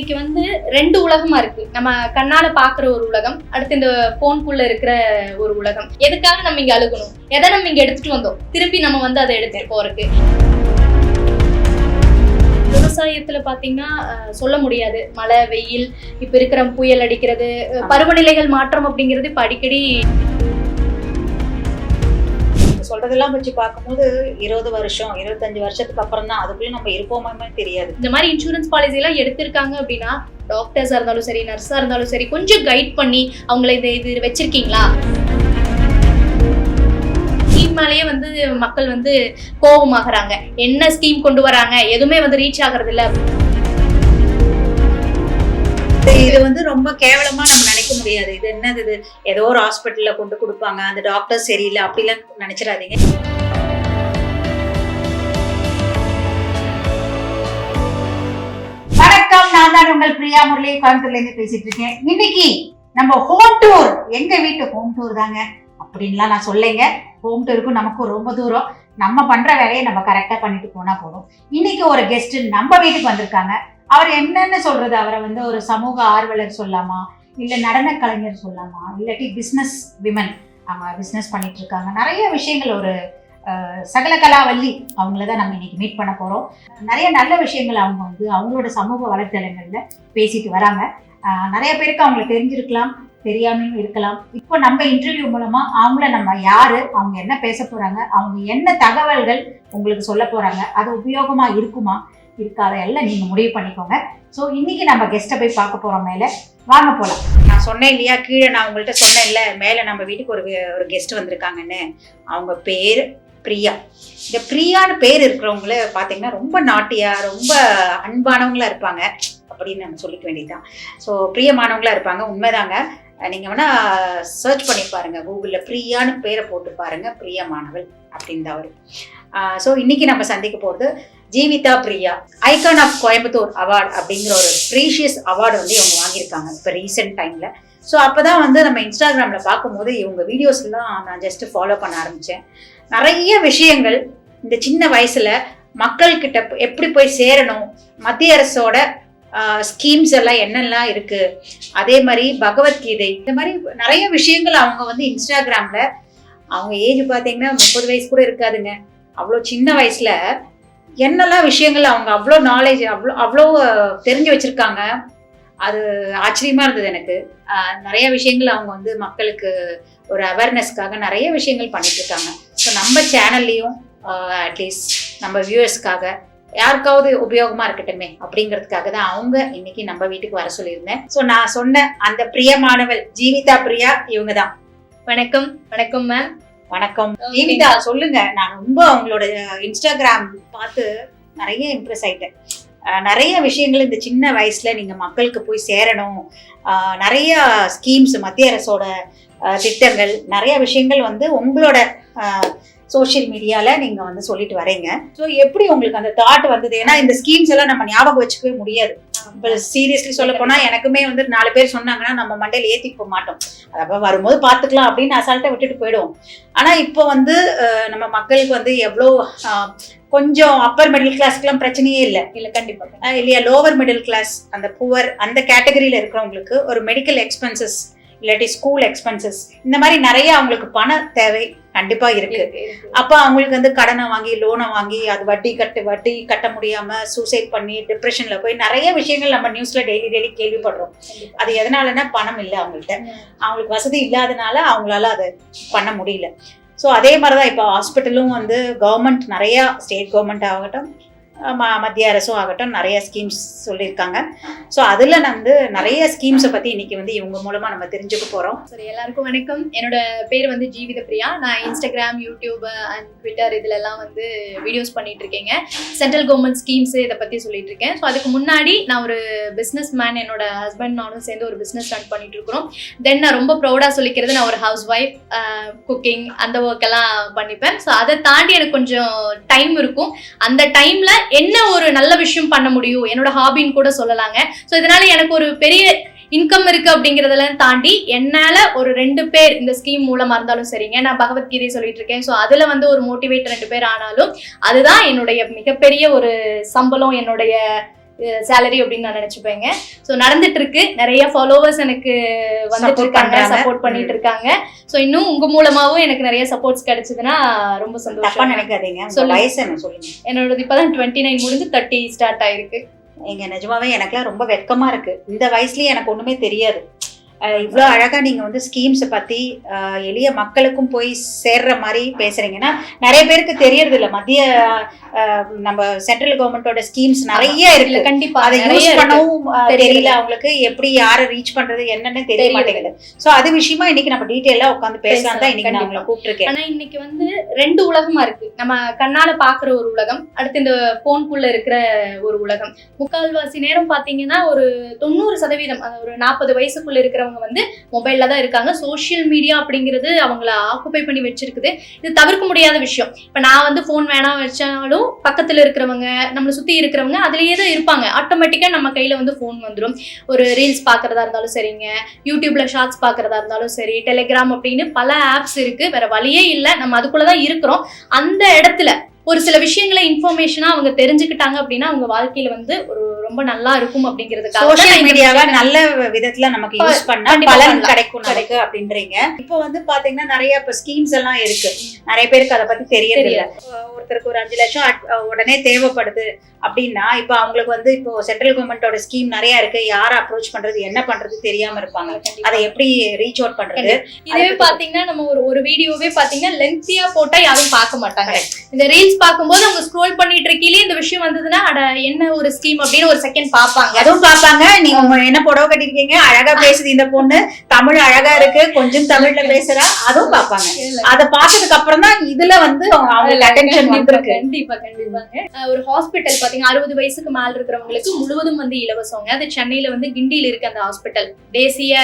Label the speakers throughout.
Speaker 1: இன்னைக்கு வந்து ரெண்டு உலகமா இருக்கு. நம்ம கண்ணால பாக்குற ஒரு உலகம் அடுத்து இந்த போன்குள்ள இருக்கிற ஒரு உலகம். எதுக்காக நம்ம இங்க அழுகணும்? எதை நம்ம இங்க எடுத்துட்டு வந்தோம்? திருப்பி நம்ம வந்து அதை எடுத்துட்டு போறதுக்கு. விவசாயத்துல பாத்தீங்கன்னா சொல்ல முடியாது. மழை வெயில் இப்ப இருக்கிற புயல் அடிக்கிறது பருவநிலைகள் மாற்றம் அப்படிங்கிறது இப்ப அடிக்கடி
Speaker 2: சொல்றதெல்லாம் வச்சு பார்க்கும்போது இருபது வருஷம் இருபத்தஞ்சு வருஷத்துக்கு அப்புறம் தான் அதுக்குள்ளே நம்ம இருப்போமே தெரியாது.
Speaker 1: இந்த மாதிரி இன்சூரன்ஸ் பாலிசி எல்லாம் எடுத்திருக்காங்க அப்படின்னா டாக்டர்ஸா இருந்தாலும் சரி நர்ஸா இருந்தாலும் சரி கொஞ்சம் கைட் பண்ணி அவங்கள இது இது வச்சிருக்கீங்களா? ஸ்கீம் மேலேயே வந்து மக்கள் வந்து கோபமாகறாங்க என்ன ஸ்கீம் கொண்டு வராங்க? எதுவுமே வந்து ரீச் ஆகுறது இல்லை
Speaker 2: இது- வந்து ரொம்ப கேவலமா நம்ம நினைக்க முடியாது. இது என்னது இது? ஏதோ ஒரு ஹாஸ்பிட்டல்ல கொண்டு கொடுப்பாங்க. அந்த டாக்டர் சரியில்லை. அப்படிலாம் நினைச்சிடாதீங்க. வணக்கம். நான் தான் உங்கள் பிரியா முரளி. கோயம்புத்தூர்ல இருந்து பேசிட்டு இருக்கேன். இன்னைக்கு நம்ம ஹோம் டூர் எங்க வீட்டு ஹோம் டூர் தாங்க. அப்படின்லாம் நான் சொல்லேங்க ஹோம் டூருக்கும் நமக்கும் ரொம்ப தூரம். நம்ம பண்ற வேலையை நம்ம கரெக்டா பண்ணிட்டு போனா போதும். இன்னைக்கு ஒரு கெஸ்ட் நம்ம வீட்டுக்கு வந்திருக்காங்க. அவர் என்னன்னு சொல்றது அவரை வந்து ஒரு சமூக ஆர்வலர் சொல்லலாமா இல்ல நடன கலைஞர் சொல்லலாமா இல்லாட்டி பிஸ்னஸ் விமன் அவங்க பிஸ்னஸ் பண்ணிட்டு இருக்காங்க. நிறைய விஷயங்கள் ஒரு சகல கலாவல்லி அவங்கள தான் நம்ம இன்னைக்கு மீட் பண்ண போகிறோம் நிறைய நல்ல விஷயங்கள் அவங்க வந்து அவங்களோட சமூக வலைத்தளங்களில் பேசிட்டு வராங்க. நிறைய பேருக்கு அவங்கள தெரிஞ்சிருக்கலாம் தெரியாமையும் இருக்கலாம். இப்போ நம்ம இன்டர்வியூ மூலமாக அவங்கள நம்ம யார் அவங்க என்ன பேச போகிறாங்க அவங்க என்ன தகவல்கள் உங்களுக்கு சொல்ல போகிறாங்க அது உபயோகமாக இருக்குமா? இருக்காத எல்லாம் நீங்க முடிவு பண்ணிக்கோங்க. ஸோ இன்னைக்கு நம்ம கெஸ்ட்டை போய் பார்க்க போறோம் மேலே. வாங்க போகலாம் நான் சொன்னேன் இல்லையா? கீழே நான் உங்கள்கிட்ட சொன்னேன்ல மேலே நம்ம வீட்டுக்கு ஒரு ஒரு கெஸ்ட் வந்திருக்காங்கன்னு. அவங்க பேர் பிரியா. இந்த பிரியான்னு பேர் இருக்கிறவங்கள பார்த்தீங்கன்னா ரொம்ப நாட்டியா ரொம்ப அன்பானவங்களா இருப்பாங்க அப்படின்னு நம்ம சொல்லிக்க வேண்டியதுதான். ஸோ பிரியமானவங்களா இருப்பாங்க உண்மைதாங்க. நீங்கள் வேணா சர்ச் பண்ணி பாருங்க கூகுளில் பிரியான்னு பேரை போட்டு பாருங்க பிரியமானவள் அப்படின்னு தான் வரும். ஸோ இன்னைக்கு நம்ம சந்திக்க போகிறது Jeevitha Priya icon of Coimbatore award அப்படிங்கிற ஒரு ப்ரீஷியஸ் அவார்டு வந்து இவங்க வாங்கியிருக்காங்க இப்போ ரீசெண்ட் டைமில் ஸோ அப்போ தான் வந்து நம்ம இன்ஸ்டாகிராமில் பார்க்கும்போது இவங்க வீடியோஸ்லாம் நான் ஜஸ்ட் ஃபாலோ பண்ண ஆரம்பித்தேன் நிறைய விஷயங்கள் இந்த சின்ன வயசில் மக்கள்கிட்ட எப்படி போய் சேரணும் மத்திய அரசோட ஸ்கீம்ஸ் எல்லாம் என்னெல்லாம் இருக்குது அதே மாதிரி பகவத்கீதை இந்த மாதிரி நிறைய விஷயங்கள் அவங்க வந்து இன்ஸ்டாகிராமில் அவங்க ஏஜ் பார்த்தீங்கன்னா முப்பது வயசு கூட இருக்காதுங்க. அவ்வளோ சின்ன வயசில் என்னெல்லாம் விஷயங்கள் அவங்க அவ்வளோ நாலேஜ் அவ்வளோ அவ்வளோ தெரிஞ்சு வச்சுருக்காங்க அது ஆச்சரியமாக இருந்தது எனக்கு. நிறைய விஷயங்கள் அவங்க வந்து மக்களுக்கு ஒரு அவேர்னஸ்க்காக நிறைய விஷயங்கள் பண்ணிட்டுருக்காங்க. ஸோ நம்ம சேனல்லையும் அட்லீஸ்ட் நம்ம வியூவர்ஸ்க்காக யாருக்காவது உபயோகமா இருக்கட்டுமே அப்படிங்கிறதுக்காக தான் அவங்க இன்னைக்கு நம்ம வீட்டுக்கு வர சொல்லியிருந்தேன். ஸோ நான் சொன்ன அந்த பிரியமானவள் ஜீவிதா பிரியா இவங்க தான்.
Speaker 1: வணக்கம் வணக்கம் மேம்
Speaker 2: வணக்கம். ஜீவிதா சொல்லுங்க. நான் ரொம்ப அவங்களோட இன்ஸ்டாகிராம் பார்த்து நிறைய இம்ப்ரெஸ் ஆயிட்டேன். நிறைய விஷயங்கள் இந்த சின்ன வயசுல நீங்க மக்களுக்கு போய் சேரணும். நிறைய ஸ்கீம்ஸ் மத்திய அரசோட திட்டங்கள் நிறைய விஷயங்கள் வந்து உங்களோட சோஷியல் மீடியால நீங்க வந்து சொல்லிட்டு வரீங்க. ஸோ எப்படி உங்களுக்கு அந்த தாட் வந்தது? ஏன்னா இந்த ஸ்கீம்ஸ் எல்லாம் நம்ம ஞாபகம் வச்சுக்கவே முடியாது. இப்போ சீரியஸ்லி சொல்ல போனா எனக்குமே வந்து நாலு பேர் சொன்னாங்கன்னா நம்ம மண்டையில ஏத்திக்க போக மாட்டோம். அப்ப வரும்போது பாத்துக்கலாம் அப்படின்னு அசால்ட்டா விட்டுட்டு போயிடுவோம். ஆனா இப்போ வந்து நம்ம மக்களுக்கு வந்து எவ்வளோ கொஞ்சம் அப்பர் மிடில் கிளாஸ்க்குலாம் பிரச்சனையே இல்லை.
Speaker 1: இல்ல கண்டிப்பா
Speaker 2: அஹ், இல்லையா? லோவர் மிடில் கிளாஸ் அந்த புவர் அந்த கேட்டகரியில இருக்கிறவங்களுக்கு ஒரு மெடிக்கல் எக்ஸ்பென்சஸ் இல்லாட்டி ஸ்கூல் எக்ஸ்பென்சஸ் இந்த மாதிரி நிறைய அவங்களுக்கு பண தேவை கண்டிப்பா இருக்கு. அப்ப அவங்களுக்கு வந்து கடனை வாங்கி லோனை வாங்கி அது வட்டி கட்டு வட்டி கட்ட முடியாம சூசைட் பண்ணி டிப்ரெஷன்ல போய் நிறைய விஷயங்கள் நம்ம நியூஸ்ல டெய்லி டெய்லி கேள்விப்படுறோம். அது எதனாலன்னா பணம் இல்லை அவங்கள்ட்ட. அவங்களுக்கு வசதி இல்லாதனால அவங்களால அதை பண்ண முடியல. ஸோ அதே மாதிரி தான் இப்போ ஹாஸ்பிட்டலும் வந்து கவர்மெண்ட் நிறையா ஸ்டேட் கவர்மெண்ட் ஆகட்டும் ம- மத்திய அரசும் ஆகட்டும் நிறைய ஸ்கீம்ஸ் சொல்லியிருக்காங்க. ஸோ அதில் வந்து நிறைய ஸ்கீம்ஸை பற்றி இன்னைக்கு வந்து இவங்க மூலமாக நம்ம தெரிஞ்சுக்க போகிறோம்
Speaker 1: சரி எல்லாருக்கும் வணக்கம். என்னோட பேர் வந்து ஜீவித பிரியா. நான் இன்ஸ்டாகிராம் யூடியூப் அண்ட் ட்விட்டர் இதிலெல்லாம் வந்து வீடியோஸ் பண்ணிட்டு இருக்கேங்க சென்ட்ரல் கவர்மெண்ட் ஸ்கீம்ஸ் இதை பற்றி சொல்லிட்டு இருக்கேன் ஸோ அதுக்கு முன்னாடி நான் ஒரு பிஸ்னஸ் மேன் என்னோட ஹஸ்பண்ட் நானும் சேர்ந்து ஒரு பிஸ்னஸ் ரன் பண்ணிட்டு இருக்கிறோம் தென் நான் ரொம்ப ப்ரௌடாக சொல்லிக்கிறது நான் ஒரு ஹவுஸ் ஒய்ஃப் குக்கிங் அந்த ஒர்க் எல்லாம் பண்ணிப்பேன். ஸோ அதை தாண்டி எனக்கு கொஞ்சம் டைம் இருக்கும். அந்த டைமில் என்ன ஒரு நல்ல விஷயம் பண்ண முடியும்? என்னோட ஹாபின்னு கூட சொல்லலாங்க. ஸோ இதனால எனக்கு ஒரு பெரிய இன்கம் இருக்கு அப்படிங்கறதெல்லாம் தாண்டி என்னால ஒரு ரெண்டு பேர் இந்த ஸ்கீம் மூலமா இருந்தாலும் சரிங்க. நான் பகவத்கீதை சொல்லிட்டு இருக்கேன். ஸோ அதுல வந்து ஒரு மோட்டிவேட் ரெண்டு பேர் ஆனாலும் அதுதான் என்னுடைய மிகப்பெரிய ஒரு சம்பளம் என்னுடைய சேலரி அப்படின்னு நான் நினைச்சுப்பேங்க. ஸோ நடந்துட்டு இருக்கு நிறைய ஃபாலோவர்ஸ் எனக்கு வந்துட்டு இருக்காங்க. சப்போர்ட் பண்ணிட்டு இருக்காங்க. ஸோ இன்னும் உங்க மூலமாவும் எனக்கு நிறைய சப்போர்ட்ஸ் கிடைச்சதுன்னா ரொம்ப சந்தோஷம்.
Speaker 2: நினைக்காதீங்க.
Speaker 1: சொல்லுங்க.
Speaker 2: வயசு என்ன சொல்லுங்க.
Speaker 1: என்னோடது இப்பதான் டுவெண்ட்டி நைன் முடிஞ்சு தேர்ட்டி ஸ்டார்ட் ஆயிருக்கு.
Speaker 2: எங்க நிஜமாவே எனக்குலாம் ரொம்ப வெட்கமா இருக்கு. இந்த வயசுலயே எனக்கு ஒண்ணுமே தெரியாது. இவ்வளோ அழகா நீங்க வந்து ஸ்கீம்ஸை பத்தி அஹ் எளிய மக்களுக்கும் போய் சேர்ற மாதிரி பேசுறீங்கன்னா நிறைய பேருக்கு தெரியறது இல்ல மத்திய நம்ம சென்ட்ரல் கவர்மெண்டோட ஸ்கீம்ஸ் நிறைய இருக்கு.
Speaker 1: கண்டிப்பா.
Speaker 2: அதை யூஸ். பண்ணவும்
Speaker 1: தெரியல.
Speaker 2: அவங்களுக்கு. எப்படி யாரை ரீச் பண்றது என்னன்னு தெரிய. மாட்டேங்குது. சோ அது விஷயமா இன்னைக்கு நம்ம டீட்டெயிலா உட்காந்து பேசலாம் தான் இன்னைக்கு நான். உங்களை கூப்பிட்டுருக்கேன்.
Speaker 1: ஆனா இன்னைக்கு வந்து ரெண்டு உலகமா இருக்கு. நம்ம கண்ணால பாக்குற ஒரு உலகம் அடுத்து இந்த போன்குள்ள இருக்கிற ஒரு உலகம். முக்கால்வாசி நேரம் பாத்தீங்கன்னா ஒரு தொண்ணூறு சதவீதம் ஒரு நாற்பது வயசுக்குள்ள அவங்க வந்து மொபைல்ல தான் இருக்காங்க. சோஷியல் மீடியா அப்படிங்கிறது அவங்கள ஆக்குபை பண்ணி வச்சிருக்குது. இது தவிர்க்க முடியாத விஷயம். இப்போ நான் வந்து ஃபோன் வேணாம் வச்சாலும் பக்கத்தில் இருக்கிறவங்க நம்மளை சுற்றி இருக்கிறவங்க அதுலேயே தான் இருப்பாங்க. ஆட்டோமேட்டிக்காக நம்ம கையில் வந்து ஃபோன் வந்துடும் ஒரு ரீல்ஸ் பார்க்குறதா இருந்தாலும் சரிங்க. யூடியூப்ல ஷார்ட்ஸ் பார்க்குறதா இருந்தாலும் சரி டெலிகிராம் அப்படின்னு பல ஆப்ஸ் இருக்குது வேற வழியே இல்லை. நம்ம அதுக்குள்ளே தான் இருக்கிறோம். அந்த இடத்துல ஒரு சில விஷயங்களை இன்ஃபர்மேஷனா அவங்க தெரிஞ்சுக்கிட்டாங்க அப்படின்னா அவங்க வாழ்க்கையில வந்து ஒரு ரொம்ப நல்லா இருக்கும் அப்படிங்கிறதுக்காக
Speaker 2: சோஷியல் மீடியாவை நல்ல விதத்துல நமக்கு யூஸ் பண்ணா பலன். கிடைக்கும் நமக்கு அப்படின்றீங்க. இப்போ வந்து பாத்தீங்கன்னா நிறைய இப்ப ஸ்கீம்ஸ் எல்லாம் இருக்கு. நிறைய பேருக்கு அதை பத்தி தெரியறது இல்ல ஒருத்தருக்கு ஒரு அஞ்சு லட்சம் உடனே தேவைப்படுது அப்படின்னா இப்போ அவங்களுக்கு வந்து இப்போ சென்ட்ரல் கவர்மெண்டோட ஸ்கீம் நிறைய இருக்கு. யாரை அப்ரோச் பண்றது என்ன பண்றது தெரியாம இருப்பாங்க. அதை எப்படி ரீச் அவுட் பண்றது?
Speaker 1: இதுவே பாத்தீங்கன்னா நம்ம ஒரு ஒரு வீடியோவே பாத்தீங்கன்னா லென்த்தியா போட்டா யாரும் பார்க்க மாட்டாங்க. இந்த ரீல்ஸ் பார்க்கும்போது அவங்க ஸ்க்ரோல் பண்ணிட்டு இருக்கீங்களே இந்த விஷயம் வந்ததுன்னா அட என்ன ஒரு ஸ்கீம் அப்படின்னு ஒரு செகண்ட் பாப்பாங்க
Speaker 2: அதுவும் பாப்பாங்க நீங்க உங்க என்ன புடவை கட்டிருக்கீங்க அழகா பேசுது இந்த பொண்ணு. தமிழ் அழகா இருக்கு. கொஞ்சம் தமிழ்ல பேசுறா. அதுவும் பாப்பாங்க அத பார்த்ததுக்கு அப்புறம் தான் இதுல வந்து அவங்க- அவங்களுக்கு அட்டென்ஷன் வந்திருக்கு
Speaker 1: கண்டிப்பா கண்டிப்பாங்க. ஒரு ஹாஸ்பிட்டல் பாத்தீங்கன்னா அறுபது வயசுக்கு மேல இருக்கிறவங்களுக்கு முழுவதும் வந்து இலவசங்க. அது சென்னையில வந்து கிண்டியில இருக்கு அந்த ஹாஸ்பிட்டல் தேசிய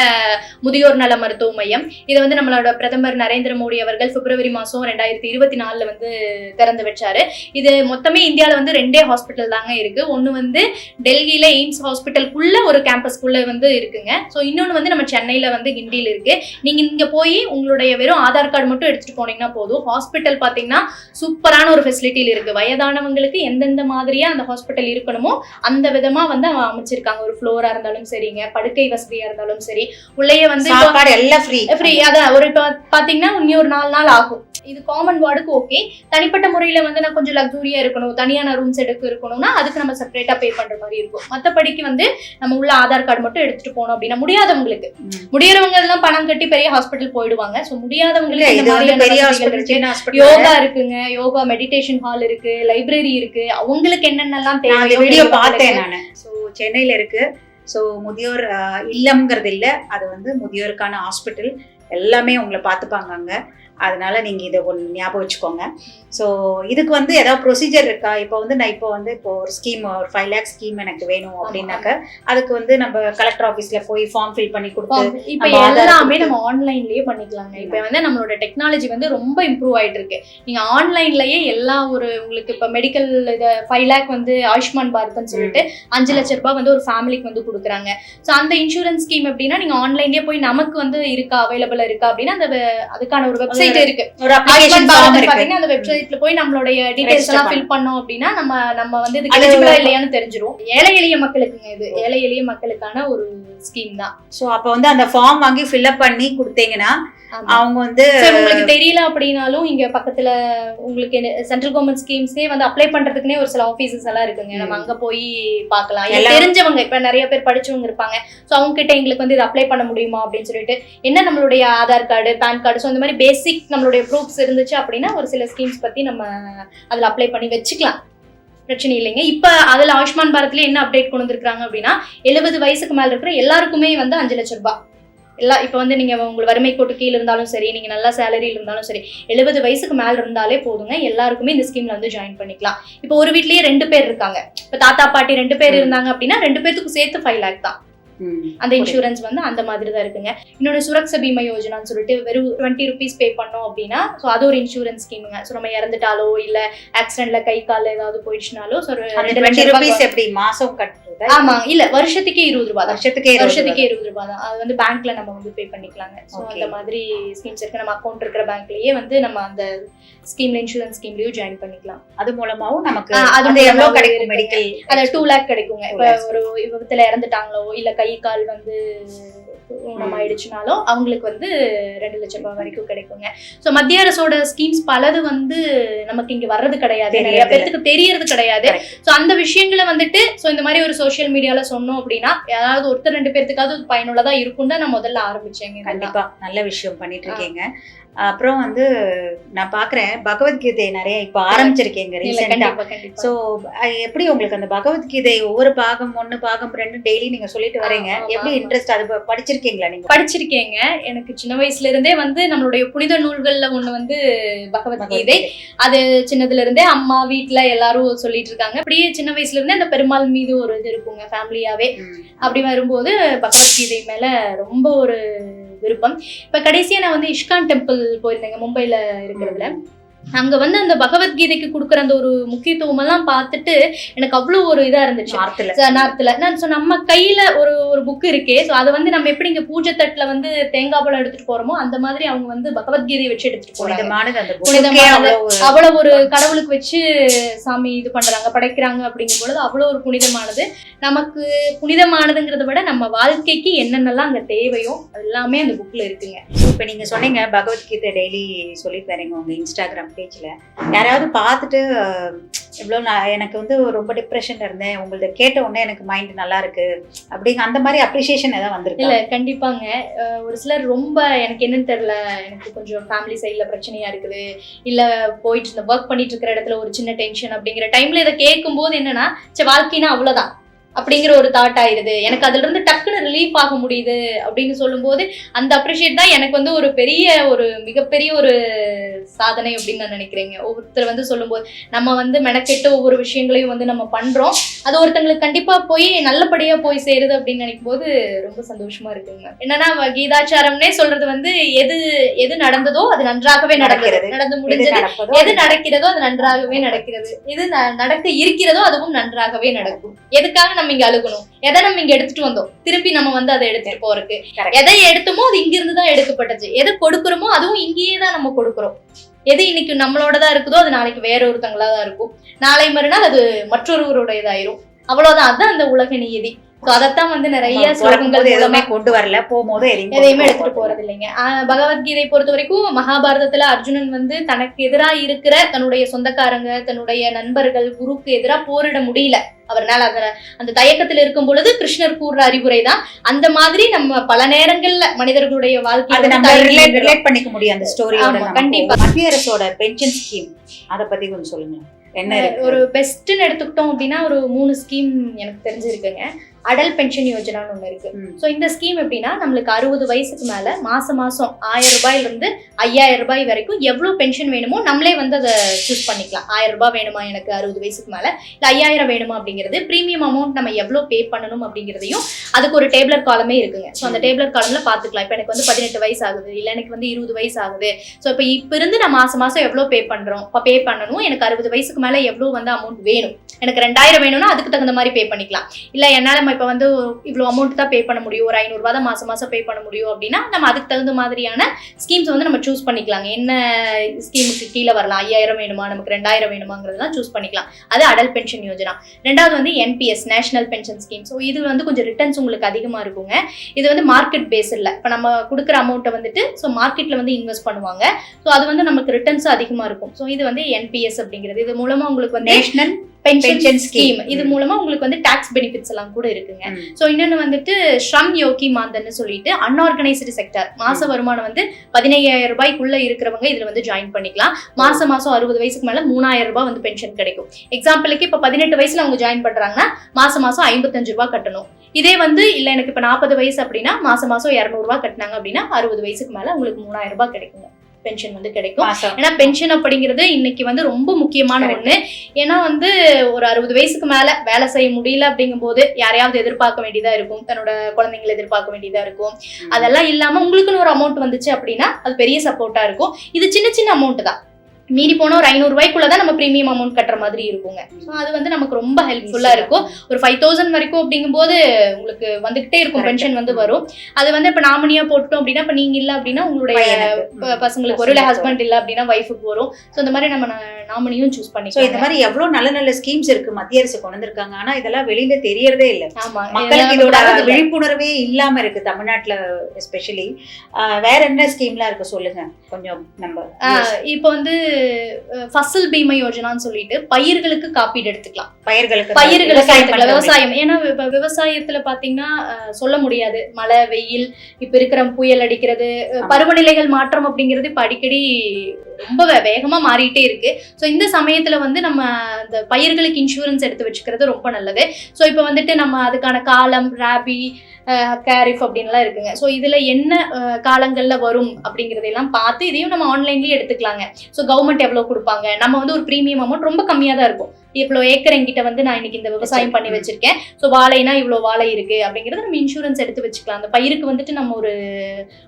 Speaker 1: முதியோர் நல மருத்துவ மையம். இதை வந்து நம்மளோட பிரதமர் நரேந்திர மோடி அவர்கள் பிப்ரவரி மாசம் ரெண்டாயிரத்தி இருபத்தி நாலுல வந்து திறந்து வச்சாரு. இது மொத்தமே இந்தியால வந்து ரெண்டே ஹாஸ்பிட்டல் தாங்க இருக்கு. ஒன்னு வந்து டெல்லியில எய்ம்ஸ் ஹாஸ்பிட்டலுக்குள்ள ஒரு கேம்பஸ்க்குள்ள வந்து இருக்குங்க. ஸோ இன்னொன்னு வந்து நம்ம சென்னையில வந்து கிண்டியில இருக்கு. நீங்க இங்க போய் உங்களுடைய வெறும் ஆதார் கார்டு மட்டும் எடுத்துட்டு போனீங்கன்னா போதும். ஹாஸ்பிட்டல் பாத்தீங்கன்னா சூப்பரான ஒரு ஃபெசிலிட்டியில் இருக்கு. வயதானவங்களுக்கு எந்தெந்த மாதிரியா அந்த ஹாஸ்பிட்டல் இருக்கணுமோ அந்த விதமா வந்து அமைச்சிருக்காங்க. ஒரு ஃப்ளோரா இருந்தாலும் சரிங்க படுக்கை வசதியா இருந்தாலும் சரி. உள்ளேயே வந்து
Speaker 2: எல்லாம் ஃப்ரீ
Speaker 1: ஃப்ரீ அதான் ஒரு பாத்தீங்கன்னா இன்னும் ஒரு நாலு நாள் ஆகும். இது காமன் வார்டுக்கு ஓகே தனிப்பட்ட முறையில வந்து நான் கொஞ்சம் லக்ஸூரியா இருக்கணும் தனியான ரூம்ஸ் எடுக்க இருக்கணும்னா அதுக்கு நம்ம செப்பரேட்டா பே பண்ற மாதிரி இருக்கும். மத்தபடிக்கு வந்து நம்ம உள்ள ஆதார் கார்டு மட்டும் எடுத்துட்டு போனோம் அப்படின்னா முடியாதவங்களுக்கு. முடியறவங்க எல்லாம் பணம் கட்டி பெரிய ஹாஸ்பிட்டல் போயிடுவாங்க. சோ முடியாதவங்களுக்கு யோகா இருக்குங்க யோகா மெடிடேஷன் ஹால் இருக்கு லைப்ரரி இருக்கு. அவங்களுக்கு என்னென்னலாம் தேவையோ
Speaker 2: வீடியோ. பார்த்தேன் நானு. ஸோ சென்னையில இருக்கு. ஸோ முதியோர் இல்லம்ங்கிறது இல்ல. அது வந்து முதியோருக்கான ஹாஸ்பிட்டல் எல்லாமே உங்களை பார்த்துப்பாங்க அங்க. அதனால நீங்க இதை ஒன்று ஞாபகம் வச்சுக்கோங்க. ஸோ இதுக்கு வந்து ஏதாவது ப்ரொசீஜர் இருக்கா? இப்போ வந்து நான் இப்போ வந்து இப்போ ஒரு ஸ்கீம் ஒரு ஃபைவ் லேக் ஸ்கீம் எனக்கு வேணும் அப்படின்னாக்க அதுக்கு வந்து நம்ம கலெக்டர் ஆஃபீஸ்ல போய் ஃபார்ம் ஃபில் பண்ணி கொடுத்து
Speaker 1: இப்ப எல்லாமே நம்ம ஆன்லைன்லயே பண்ணிக்கலாங்க. இப்ப வந்து நம்மளோட டெக்னாலஜி வந்து ரொம்ப இம்ப்ரூவ் ஆயிட்டு இருக்கு நீங்க ஆன்லைன்லயே எல்லா ஒரு உங்களுக்கு இப்ப மெடிக்கல் இத ஃபைவ் லேக் வந்து ஆயுஷ்மான் பாரத்னு சொல்லிட்டு அஞ்சு லட்ச ரூபாய் வந்து ஒரு ஃபேமிலிக்கு வந்து கொடுக்குறாங்க. சோ அந்த இன்சூரன்ஸ் ஸ்கீம் எப்படின்னா நீங்க ஆன்லைன்லயே போய் நமக்கு வந்து இருக்கா அவைலபிள் இருக்கா அப்படின்னா அந்த அதுக்கான ஒரு வெப்சைட் இருக்கு.
Speaker 2: ஒரு அப்ளிகேஷன் ஃபார்ம் இருக்கு.
Speaker 1: பாத்தீங்கன்னா அந்த வெப்சைட்ல போய் நம்மளுடைய டீடைல்ஸ் எல்லாம். ஃபில் பண்ணோம் அப்படின்னா நம்ம நம்ம வந்து இது எலிஜிபிளா இல்லையான்னு தெரிஞ்சிரும். ஏழை எளிய மக்களுக்குங்க இது. ஏழை எளிய மக்களுக்கான ஒரு ஸ்கீம் தான்.
Speaker 2: ஸோ அப்போ வந்து அந்த ஃபார்ம் வாங்கி ஃபில்அப் பண்ணி கொடுத்தீங்கன்னா. அவங்க வந்து
Speaker 1: சரி உங்களுக்கு தெரியல அப்படின்னாலும் இங்க பக்கத்துல உங்களுக்கு சென்ட்ரல் கவர்மெண்ட் ஸ்கீம்ஸ்க்கே வந்து அப்ளை பண்றதுக்குனே ஒரு சில ஆபீசஸ் எல்லாம் இருக்குங்க. நம்ம அங்க போய் பார்க்கலாம். தெரிஞ்சவங்க இப்ப நிறைய பேர் படிச்சவங்க இருப்பாங்க. சோ அவங்க கிட்ட எங்களுக்கு வந்து இது அப்ளை பண்ண முடியுமா அப்படின்னு சொல்லிட்டு என்ன நம்மளுடைய Aadhaar card pan card? So இந்த மாதிரி பேசிக் நம்மளுடைய ப்ரூஃப்ஸ் இருந்துச்சு அப்படின்னா ஒரு சில ஸ்கீம்ஸ் பத்தி நம்ம அதுல அப்ளை பண்ணி வச்சுக்கலாம். பிரச்சனை இல்லைங்க. இப்ப அதுல ஆயுஷ்மான் பாரத்ல என்ன அப்டேட் கொண்டு வந்திருக்காங்க அப்படின்னா எழுபது வயசுக்கு மேல இருக்கிற எல்லாருக்குமே வந்து அஞ்சு லட்சம் ரூபாய். எல்லாம் இப்போ வந்து நீங்கள் உங்களுக்கு வறுமை கோட்டு கீழே இருந்தாலும் சரி நீங்கள் நல்ல சேலரியில் இருந்தாலும் சரி எழுபது வயசுக்கு மேலே இருந்தாலே போதுங்க. எல்லாருக்குமே இந்த ஸ்கீமில் வந்து ஜாயின் பண்ணிக்கலாம். இப்போ ஒரு வீட்லேயே ரெண்டு பேர் இருக்காங்க. இப்போ தாத்தா பாட்டி ரெண்டு பேர் இருந்தாங்க அப்படின்னா ரெண்டு பேர்த்துக்கும் சேர்த்து ஃபைவ் லேக் தான். அந்த இன்சூரன்ஸ் வந்து அந்த மாதிரி தான் இருக்குங்க. இன்னொன்று சுரக்ஷ பீமா யோஜனான்னு சொல்லிட்டு வெறும் டுவெண்ட்டி ருபீஸ் பே பண்ணோம் அப்படின்னா ஸோ அது ஒரு இன்சூரன்ஸ் ஸ்கீமுங்க ஸோ நம்ம இறந்துட்டாலோ இல்ல ஆக்சிடென்ட்ல கை கால் ஏதாவது போயிடுச்சுனாலோ ஸோ
Speaker 2: டுவெண்ட்டி ருபீஸ் எப்படி மாசம் கட்டுறதா?
Speaker 1: ஆமா இல்ல வருஷத்துக்கே இருபது ரூபாய்
Speaker 2: வருஷத்துக்கே
Speaker 1: வருஷத்துக்கே இருபது ரூபாய் தான். அது வந்து பேங்க்ல நம்ம வந்து பே பண்ணிக்கலாங்க. ஸோ. அந்த மாதிரி ஸ்கீம்ஸ் இருக்கு. நம்ம அக்கௌண்ட் இருக்கிற பேங்க்லயே வந்து நம்ம அந்த ஸ்கீம்ல இன்சூரன்ஸ் ஸ்கீம்லயும் ஜாயின் பண்ணிக்கலாம்.
Speaker 2: அது மூலமாவும் நமக்கு
Speaker 1: அது
Speaker 2: அது எவ்வளவு கிடைக்கும். மெடிக்கல்
Speaker 1: அந்த டூ லேக் கிடைக்குங்க. இப்ப. ஒரு விபத்துல இறந்துட்டாங்களோ இல்ல கை கால் வந்து நம்ம
Speaker 2: ம்.
Speaker 1: ஆயிடுச்சுனாலும் அவங்களுக்கு வந்து ரெண்டு லட்சம் ரூபாய் வரைக்கும் கிடைக்குங்க சோ மத்திய அரசோட ஸ்கீம்ஸ் பலது வந்து நமக்கு இங்க வர்றது கிடையாது நிறைய பேருக்கு தெரியறது கிடையாது. சோ அந்த விஷயங்களை வந்துட்டு சோ இந்த மாதிரி ஒரு சோஷியல் மீடியால சொன்னோம் அப்படின்னா யாராவது ஒருத்தர் ரெண்டு பேர்த்துக்காவது பயனுள்ளதா இருக்கும் தான் நான் முதல்ல ஆரம்பிச்சேங்க.
Speaker 2: கண்டிப்பா நல்ல விஷயம் பண்ணிட்டு இருக்கீங்க அப்புறம் வந்து நான் பாக்குறேன். பகவத்கீதை நிறைய இப்ப ஆரம்பிச்சிருக்கீங்க
Speaker 1: இல்ல,
Speaker 2: ரீசெண்டா
Speaker 1: கண்டிப்பா கண்டிப்பா.
Speaker 2: சோ எப்படி உங்களுக்கு அந்த பகவத்கீதை ஒவ்வொரு பாகம் ஒண்ணு பாகம் ரெண்டு டெய்லி நீங்க சொல்லிட்டு வரீங்க எப்படி. இன்ட்ரெஸ்ட் அது படிச்சிருக்கீங்களா நீங்க?
Speaker 1: படிச்சிருக்கேங்க. எனக்கு சின்ன வயசுல இருந்தே வந்து நம்மளுடைய புனித நூல்கள்ல ஒண்ணு வந்து பகவத்கீதை. அது சின்னதுல இருந்தே அம்மா வீட்ல எல்லாரும் சொல்லிட்டு இருக்காங்க அப்படியே சின்ன வயசுல இருந்தே அந்த பெருமாள் மீது ஒரு இது இருக்குங்க ஃபேமிலியாவே
Speaker 2: ம்.
Speaker 1: அப்படி வரும்போது பகவத்கீதை மேல ரொம்ப ஒரு விருப்பம். இப்போ கடைசியா நான் வந்து இஷ்கான் டெம்பிள் போயிருந்தேங்க மும்பையில் இருக்கிறதுல. அங்க வந்து அந்த பகவத்கீதைக்கு கொடுக்குற அந்த ஒரு முக்கியத்துவம் எல்லாம் பார்த்துட்டு எனக்கு அவ்வளவு ஒரு இதா இருந்துச்சு.
Speaker 2: நார்த்ல
Speaker 1: நார்த்துல. நான் so நம்ம கையில ஒரு ஒரு புக் இருக்கே சோ அதை வந்து நம்ம எப்படி இங்க பூஜை தட்டுல வந்து தேங்காய் பழம் எடுத்துட்டு போறோமோ அந்த மாதிரி அவங்க வந்து பகவத்கீதையை வச்சு எடுத்துட்டு போறாங்க.
Speaker 2: அவ்வளவு
Speaker 1: அவ்வளவு ஒரு கடவுளுக்கு வச்சு சாமி இது பண்றாங்க படைக்கிறாங்க அப்படிங்கும் பொழுது அவ்வளவு ஒரு புனிதமானது. நமக்கு புனிதமானதுங்கிறத விட நம்ம வாழ்க்கைக்கு என்னென்னலாம் அங்க தேவையோ எல்லாமே அந்த புக்ல இருக்குங்க.
Speaker 2: இப்ப நீங்க சொன்னீங்க பகவத்கீதை டெய்லி சொல்லிட்டு வரீங்க உங்க இன்ஸ்டாகிராம் பேஜில் யாராவது பார்த்துட்டு இவ்வளோ இவ்வளவு நான் எனக்கு வந்து ரொம்ப டிப்ரெஷன் இருந்தேன். உங்கள்ட்ட கேட்ட உடனே எனக்கு மைண்ட் நல்லா இருக்கு. அப்படிங்க அந்த மாதிரி அப்ரிசியேஷன் ஏதாவது வந்திருக்கு?
Speaker 1: இல்ல கண்டிப்பாங்க. ஒரு சிலர் ரொம்ப எனக்கு என்னன்னு தெரியல எனக்கு கொஞ்சம் ஃபேமிலி சைடில் பிரச்சனையா இருக்குது. இல்ல போயிட்டு இருந்த ஒர்க் பண்ணிட்டு இருக்கிற இடத்துல ஒரு சின்ன டென்ஷன் அப்படிங்கிற டைம்ல இதை கேட்கும்போது என்னன்னா சரி வாழ்க்கைனா அவ்வளவுதான். அப்படிங்கிற ஒரு தாட் ஆயிருது எனக்கு அதுல இருந்து டக்குன்னு ரிலீஃப் ஆக முடியுது அப்படின்னு சொல்லும்போது அந்த அப்ரிஷியேட் தான் எனக்கு வந்து ஒரு பெரிய ஒரு மிகப்பெரிய ஒரு சாதனை அப்படின்னு நான் நினைக்கிறேங்க. ஒவ்வொருத்தர் வந்து சொல்லும்போது நம்ம வந்து மெனக்கெட்டு ஒவ்வொரு விஷயங்களையும் வந்து நம்ம பண்றோம். அது ஒருத்தங்களுக்கு கண்டிப்பா போய் நல்லபடியா போய் சேருது அப்படின்னு நினைக்கும் போது ரொம்ப சந்தோஷமா இருக்குங்க. என்னன்னா கீதாச்சாரம்னே சொல்றது வந்து எது எது நடந்ததோ அது நன்றாகவே நடக்கிறது. நடந்து முடிஞ்சது. எது நடக்கிறதோ அது நன்றாகவே நடக்கிறது. எது நடக்க இருக்கிறதோ அதுவும் நன்றாகவே நடக்கும். எதுக்காக நம்ம இங்க அழுகணும். எதை நம்ம இங்க எடுத்துட்டு வந்தோம்? திருப்பி நம்ம வந்து அதை எடுத்துட்டு போறதுக்கு. எதை எடுத்தோமோ அது இங்க இருந்து தான் எடுக்கப்பட்டது. எதை கொடுக்குறோமோ அதுவும் இங்கேயே தான் நம்ம கொடுக்குறோம். எது இன்னைக்கு நம்மளோடதா இருக்குதோ அது நாளைக்கு வேற ஒருத்தங்களா தான் இருக்கும். நாளை மறுநாள் அது மற்றொருவருடையதாயிரும். அவ்வளவுதான். அதுதான் அந்த உலக நியதி So அதைத்தான் வந்து நிறைய ஸ்லோகங்கள்
Speaker 2: எதுவுமே கொண்டு வரல போகும்போது எதையும்
Speaker 1: எடுத்துட்டு போறது இல்லைங்க பகவத்கீதை பொறுத்த வரைக்கும் மகாபாரதத்துல அர்ஜுனன் வந்து தனக்கு எதிரா இருக்கிற தன்னுடைய சொந்தக்காரங்க தன்னுடைய நண்பர்கள் குருக்கு எதிரா போரிட முடியல. அவர்னால அந்த அந்த தயக்கத்துல இருக்கும் பொழுது கிருஷ்ணர் கூறுற அறிவுரை தான் அந்த மாதிரி நம்ம பல நேரங்கள்ல மனிதர்களுடைய
Speaker 2: அது. ரிலேட் பண்ணிக்க முடியும் அந்த நமக்கு.
Speaker 1: கண்டிப்பா.
Speaker 2: மத்திய அரசோட பென்ஷன் ஸ்கீம் அத பத்தி கொஞ்சம் சொல்லுங்க. என்ன
Speaker 1: ஒரு பெஸ்ட்னு எடுத்துக்கிட்டோம் அப்படின்னா ஒரு மூணு ஸ்கீம் எனக்கு தெரிஞ்சிருக்குங்க. அடல் பென்ஷன் யோஜனான்னு ஒண்ணு இருக்கு. ஸோ இந்த ஸ்கீம் எப்படின்னா நம்மளுக்கு அறுபது வயசுக்கு மேல மாசம் மாசம் ஆயிரம் ரூபாயில இருந்து ஐயாயிரம் ரூபாய் வரைக்கும் எவ்வளவு பென்ஷன் வேணுமோ நம்மளே வந்து அதை சூஸ் பண்ணிக்கலாம். ஆயிரம் ரூபாய் வேணுமா எனக்கு அறுபது வயசுக்கு மேல? இல்ல ஐயாயிரம் வேணுமா அப்படிங்கிறது? ப்ரீமியம் அமௌண்ட் நம்ம எவ்வளவு பே பண்ணணும் அப்படிங்கிறதையும் அதுக்கு ஒரு டேப்லர் காலமே இருக்குங்க. ஸோ அந்த டேப்லர் காலம்ல பாத்துக்கலாம் இப்போ எனக்கு வந்து பதினெட்டு வயசு ஆகுது. இல்ல எனக்கு வந்து இருபது வயசு ஆகுது. ஸோ இப்போ இப்போ இருந்து நான் மாசம் மாசம் எவ்வளவு பே பண்றோம்? இப்போ பே பண்ணணும். எனக்கு அறுபது வயசுக்கு மேல எவ்வளவு வந்து அமௌண்ட் வேணும்? எனக்கு ரெண்டாயிரம் வேணும்னா அதுக்கு தகுந்த மாதிரி பே பண்ணிக்கலாம். இல்ல என்னால நம்ம இப்போ வந்து இவ்வளவு அமௌண்ட் தான் பே பண்ண முடியும். ஒரு ஐநூறுரூவா தான் மாசம் மாசம் பே பண்ண முடியும் அப்படின்னா நம்ம அதுக்கு தகுந்த மாதிரியான ஸ்கீம்ஸ் வந்து நம்ம சூஸ் பண்ணிக்கலாங்க. என்ன ஸ்கீமுக்கு கீழே வரலாம்? ஐயாயிரம் வேணுமா? நமக்கு ரெண்டாயிரம் வேணுமாங்கிறதெல்லாம் சூஸ் பண்ணிக்கலாம். அது அடல் பென்ஷன் யோஜனா. ரெண்டாவது வந்து NPS national pension scheme so இது வந்து கொஞ்சம் ரிட்டர்ன்ஸ் உங்களுக்கு அதிகமா இருக்குங்க. இது வந்து மார்க்கெட் பேஸ் இல்லை இப்போ நம்ம கொடுக்குற அமௌண்ட்டை வந்துட்டு ஸோ மார்க்கெட்ல வந்து இன்வெஸ்ட் பண்ணுவாங்க. ஸோ அது வந்து நமக்கு ரிட்டர்ன்ஸும் அதிகமா இருக்கும். ஸோ இது வந்து என்பிஎஸ் அப்படிங்கிறது. இது மூலமா உங்களுக்கு வந்து
Speaker 2: நேஷனல்
Speaker 1: பென்ஷன் ஸ்கீம். இது. மூலமா உங்களுக்கு வந்து டாக்ஸ் பெனிஃபிட்ஸ் எல்லாம் கூட இருக்குங்க. ஸோ இன்னொன்று வந்துட்டு ஸ்ரம் யோகி மாந்தன்னு சொல்லிட்டு அன்ஆர்கனைஸ்டு செக்டர் மாச வருமானம் வந்து பதினையாயிரம் ரூபாய்க்குள்ள இருக்கிறவங்க இதுல வந்து ஜாயின் பண்ணிக்கலாம். மாசம் மாசம் அறுபது வயசுக்கு மேல மூணாயிரம் ரூபாய் வந்து பென்ஷன் கிடைக்கும். எக்ஸாம்பிளுக்கு இப்ப பதினெட்டு வயசுல அவங்க ஜாயின் பண்றாங்கன்னா மாசம் மாசம் ஐம்பத்தஞ்சு ரூபாய் கட்டணும். இதே வந்து இல்ல எனக்கு இப்ப நாற்பது வயசு அப்படின்னா மாசம் மாசம் இரநூறுவா கட்டினாங்க அப்படின்னா அறுபது வயசுக்கு மேல உங்களுக்கு மூணாயிரம் ரூபாய் கிடைக்குங்க. பென்ஷன் வந்து கிடைக்கும். ஏன்னா பென்ஷன் அப்படிங்கிறது இன்னைக்கு வந்து ரொம்ப முக்கியமான. ஒண்ணு. ஏன்னா வந்து ஒரு அறுபது வயசுக்கு மேல வேலை செய்ய முடியல அப்படிங்கும் போது யாரையாவது எதிர்பார்க்க வேண்டியதா இருக்கும். தன்னோட குழந்தைங்களை எதிர்பார்க்க வேண்டியதா இருக்கும். அதெல்லாம் இல்லாம உங்களுக்குன்னு ஒரு அமௌண்ட் வந்துச்சு அப்படின்னா அது பெரிய சப்போர்ட்டா இருக்கும். இது சின்ன சின்ன அமௌண்ட் தான். மீறி போனா ஒரு ஐநூறு ரூபாய்க்குள்ள தான் நம்ம பிரீமியம் அமௌண்ட் கட்டுற மாதிரி இருக்குங்க. ஸோ அது வந்து நமக்கு ரொம்ப ஹெல்ப்ஃபுல்லா இருக்கும். ஒரு ஃபைவ் தௌசண்ட் வரைக்கும் அப்படிங்கும்போது உங்களுக்கு வந்துகிட்டே இருக்கும். பென்ஷன் வந்து வரும். அது வந்து இப்ப நாமினியா போட்டோம் அப்படின்னா இப்ப நீங்க இல்ல அப்படின்னா உங்களுடைய பசங்களுக்கு ஒரு இல்ல ஹஸ்பண்ட் இல்ல அப்படின்னா ஒய்ஃபுக்கு வரும். ஸோ இந்த மாதிரி நம்ம நாமினியும் சூஸ்
Speaker 2: சோ இந்த
Speaker 1: பண்ணிக்கலாம்
Speaker 2: மாதிரி எவ்வளவு நல்ல நல்ல ஸ்கீம்ஸ் இருக்கு. மத்திய அரசு கொண்டு வந்திருக்காங்க. ஆனா இதெல்லாம் வெளியில தெரியறதே இல்ல. மக்களுக்கு இதோட. விழிப்புணர்வே இல்லாம இருக்கு தமிழ்நாட்டுல எஸ்பெஷலி வேற என்ன ஸ்கீம்லாம் இருக்கு சொல்லுங்க. கொஞ்சம் நம்ம
Speaker 1: இப்போ வந்து ஃபசல் பீம யோஜனான்னு சொல்லிட்டு பயிர்களுக்கு காப்பீடு எடுத்துக்கலாம்
Speaker 2: பயிர்களுக்கு
Speaker 1: பயிர்களுக்கு
Speaker 2: விவசாயம்
Speaker 1: எடுத்துக்கலாம். விவசாயம் ஏன்னா விவசாயத்துல பாத்தீங்கன்னா சொல்ல முடியாது மழை வெயில் இப்ப இருக்கிற புயல் அடிக்கிறது. பருவநிலைகள் மாற்றம் அப்படிங்கிறது இப்ப அடிக்கடி ரொம்ப வேகமாக வேகமா மாறிட்டே இருக்கு. ஸோ இந்த சமயத்துல வந்து நம்ம இந்த பயிர்களுக்கு இன்சூரன்ஸ் எடுத்து வச்சுக்கிறது ரொம்ப நல்லது. ஸோ இப்போ வந்துட்டு நம்ம அதுக்கான காலம் ராபி கேரிஃப் அப்படின்லாம் இருக்குங்க. ஸோ இதுல என்ன காலங்களில் காலங்கள்ல வரும் அப்படிங்கறதெல்லாம் பார்த்து இதையும் நம்ம ஆன்லைன்லயே எடுத்துக்கலாங்க. ஸோ கவர்மெண்ட் எவ்வளவு கொடுப்பாங்க? நம்ம வந்து ஒரு ப்ரீமியம் அமௌண்ட் ரொம்ப கம்மியா தான் இருக்கும். இவ்வளோ ஏக்கர் என்கிட்ட வந்து நான் இன்னைக்கு இந்த விவசாயம் பண்ணி. வச்சிருக்கேன். ஸோ வாழைனா இவ்வளோ வாழை இருக்கு அப்படிங்கறத நம்ம இன்சூரன்ஸ் எடுத்து வச்சுக்கலாம். அந்த பயிருக்கு வந்துட்டு நம்ம ஒரு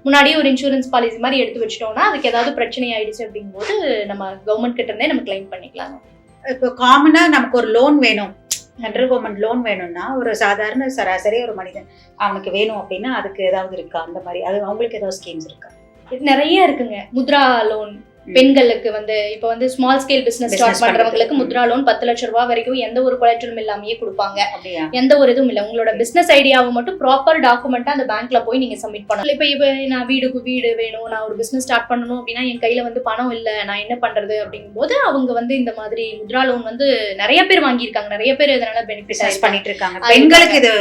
Speaker 1: முன்னாடியே ஒரு இன்சூரன்ஸ் பாலிசி மாதிரி எடுத்து வச்சிட்டோம்னா அதுக்கு ஏதாவது பிரச்சனை ஆயிடுச்சு அப்படிங்கும்போது நம்ம கவர்மெண்ட் கிட்ட இருந்தே நம்ம கிளைம் பண்ணிக்கலாம்.
Speaker 2: இப்போ காமனா நமக்கு ஒரு லோன் வேணும். சென்ட்ரல் கவர்மெண்ட் லோன் வேணும்னா ஒரு சாதாரண சராசரி ஒரு மனிதன் அவனுக்கு வேணும் அப்படின்னா அதுக்கு ஏதாவது இருக்கா? அந்த மாதிரி அது அவங்களுக்கு ஏதாவது ஸ்கீம்ஸ் இருக்கா?
Speaker 1: இது நிறைய இருக்குங்க. முத்ரா லோன் பெண்களுக்கு வந்து இப்போ வந்து ஸ்மால் ஸ்கேல் பிசினஸ் ஸ்டார்ட் பண்றவங்களுக்கு. முத்ரா லோன் பத்து லட்சம் ரூபாய் வரைக்கும் எந்த ஒரு கொலட்ரலும் இல்லாமயே கொடுப்பாங்க. எந்த ஒரு இதுவும் இல்லை. உங்களோட பிசினஸ் ஐடியாவை மட்டும் ப்ராப்பர் டாக்குமெண்ட்டா அந்த பேங்க்ல போய் நீங்க சப்மிட் பண்ணணும். இப்போ இப்போ நான் வீடுக்கு வீடு வேணும் நான் ஒரு பிசினஸ் ஸ்டார்ட் பண்ணணும் அப்படின்னா என் கையில வந்து பணம் இல்லை நான் என்ன பண்றது அப்படிங்கும்போது அவங்க வந்து இந்த மாதிரி முத்ரா லோன் வந்து நிறைய பேர் வாங்கியிருக்காங்க. நிறைய பேர் இதனால பெனிஃபிட்
Speaker 2: பண்ணிட்டு இருக்காங்க பெண்களுக்கு இது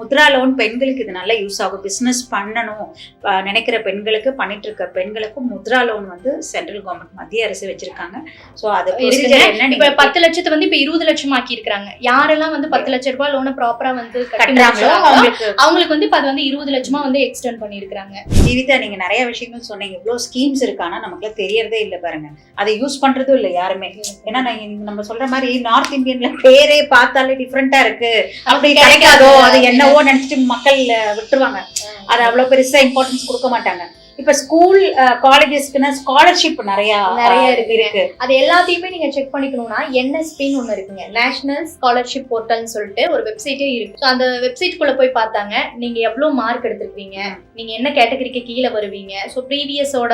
Speaker 2: முத்ரா லோன் பெண்களுக்கு இது நல்ல யூஸ் ஆகும். பிசினஸ் பண்ணணும். நினைக்கிற பெண்களுக்கு பண்ணிட்டு இருக்க பெண்களுக்கும் முத்ரா லோன் வந்து சென்ட்ரல் கவர்மெண்ட் மத்திய அரசு வச்சிருக்காங்க. சோ அது
Speaker 1: இப்ப பத்து லட்சத்தை வந்து இப்ப இருபது லட்சம் ஆக்கி இருக்காங்க யாரெல்லாம் வந்து பத்து லட்சம் ரூபாய் லோனை ப்ராப்பரா வந்து கட்டி
Speaker 2: கட்டுறாங்களோ அவங்களுக்கு
Speaker 1: வந்து இப்ப அது வந்து இருபது லட்சமா வந்து எக்ஸ்டெண்ட் பண்ணிருக்காங்க
Speaker 2: ஜீவிதா நீங்க நிறைய விஷயங்கள் சொன்னீங்க. இவ்வளவு ஸ்கீம்ஸ் இருக்கு. ஆனா நமக்கு தெரியறதே இல்ல பாருங்க. அதை யூஸ் பண்றதும் இல்ல யாருமே. ஏன்னா நம்ம சொல்ற மாதிரி நார்த் இந்தியன்ல பேரே பார்த்தாலே டிஃப்ரெண்டா இருக்கு. அப்படி கிடைக்காதோ. அது என்னவோ நினைச்சிட்டு மக்கள் விட்டுருவாங்க. அது அவ்வளவு பெருசா இம்பார்ட்டன்ஸ் கொடுக்க மாட்டாங்க. இப்ப ஸ்கூல் காலேஜஸ்க்குன்னா ஸ்காலர்ஷிப் நிறைய
Speaker 1: நிறைய இருக்கு. அது எல்லாத்தையுமே நீங்க செக் பண்ணிக்கணும்னா என்எஸ்பின்னு ஒண்ணு இருக்குங்க. நேஷனல் ஸ்காலர்ஷிப் போர்ட்டல்னு சொல்லிட்டு ஒரு வெப்சைட்டே இருக்கு. அந்த வெப்சைட் குள்ள போய் பார்த்தாங்க. நீங்க எவ்வளவு மார்க் எடுத்திருக்கீங்க நீங்க என்ன கேட்டகரிக்கு கீழே வருவீங்க? ஸோ ப்ரீவியஸோட